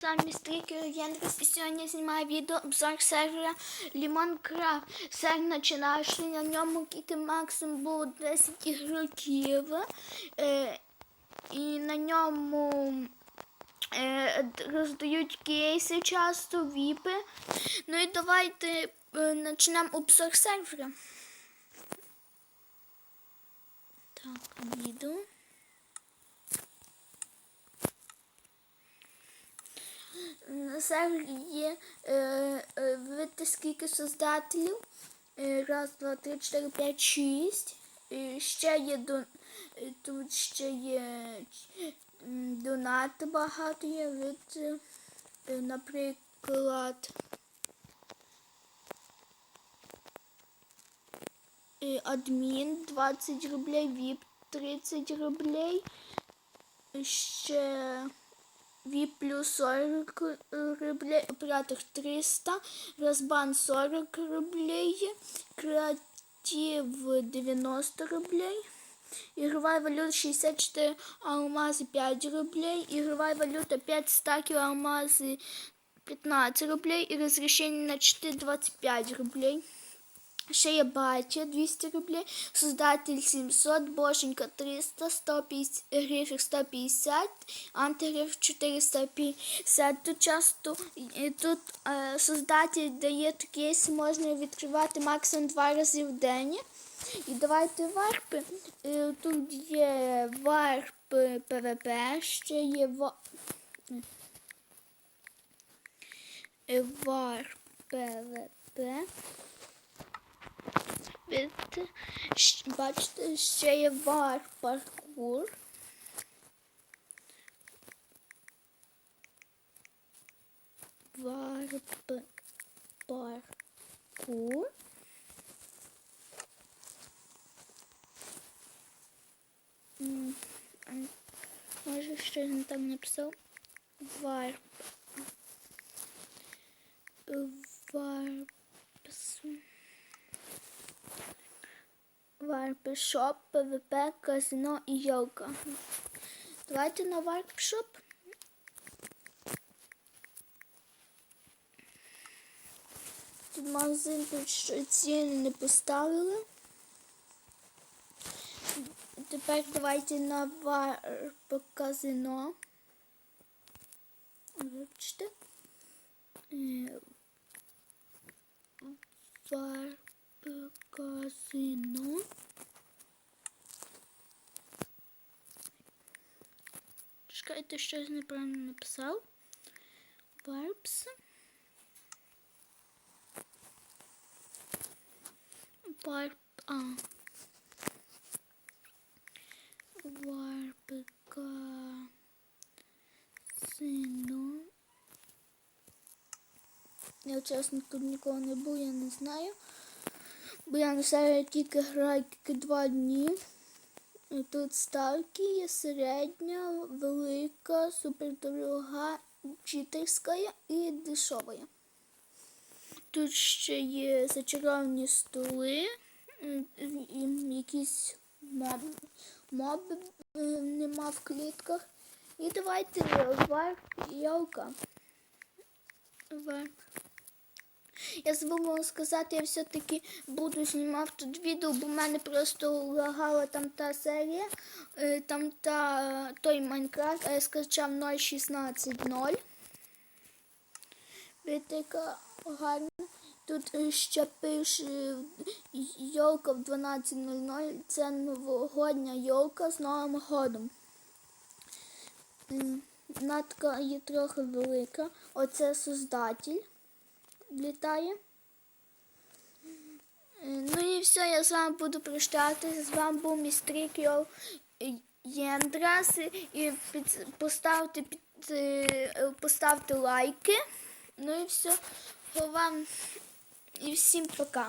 Самі стрікер Яндрес і сьогодні знімаю відео обзор сервера Limon Сервер починавши, на ньому кіти максимум було 10 ігроків. Е, і на ньому е, роздають кейси часто, віпи. Ну і давайте е, почнемо обзор сервера. Так, відео. На є е, е, видите, скільки создателів. Е, раз, два, три, чотири, п'ять, шість. Ще є тут ще є донати багато є. Видите, наприклад. Адмін 20 рублей, ВІП 30 рублей. Ще плюс 40 рублей, оператор 300, Розбан 40 рублей, Креатив 90 рублей, Ігрова валюта 64 алмази 5 рублей, Ігрова валюта 5 стаків алмази 15 рублей і розрішення на 4 25 рублей. Ще є батя 200 рублей, создатель 700, бошенька 300, 150, грифер 150, антигриф 450. Тут часто е, тут е, создатель дає кейс, можна відкривати максимум два рази в день. І давайте варпи. Е, Тут є варп ПВП, ще є е, варп ПВП. Видите, щ- бачите, ще є вар паркур. Вар п- паркур. М, а, Може, ще він там написав варп. Варпс. Варпшоп, ПВП, казино і йога. Давайте на варпшоп. Тут магазин тут що ціни не поставили. Тепер давайте на варп казино. Вибачте. Е, Варп казино. Чекайте, щось неправильно написав. Варпс. Варп. А. Варп казино. Я чесно тут нікого не був, я не знаю. Бо я на серії тільки граю тільки два дні. Тут ставки є середня, велика, супердорога, читерська і дешова. Тут ще є зачаровані столи, якісь моб, моби е, нема в клітках. І давайте варп ялка. Варп. Я забула сказати, я все-таки буду знімати тут відео, бо в мене просто лагала там та серія, е, там та той Майнкрафт, а я скачав 0.16.0. Видите, яка гарна. Тут е, ще пише йолка в 12.00. Це новогодня йолка з Новим годом. Така є трохи велика. Оце создатель літає. Е, Ну і все, я з вами буду прощатися. З вами був містрік Єндрас. І під, поставте, під, е, поставте лайки. Ну і все. Вам і всім пока.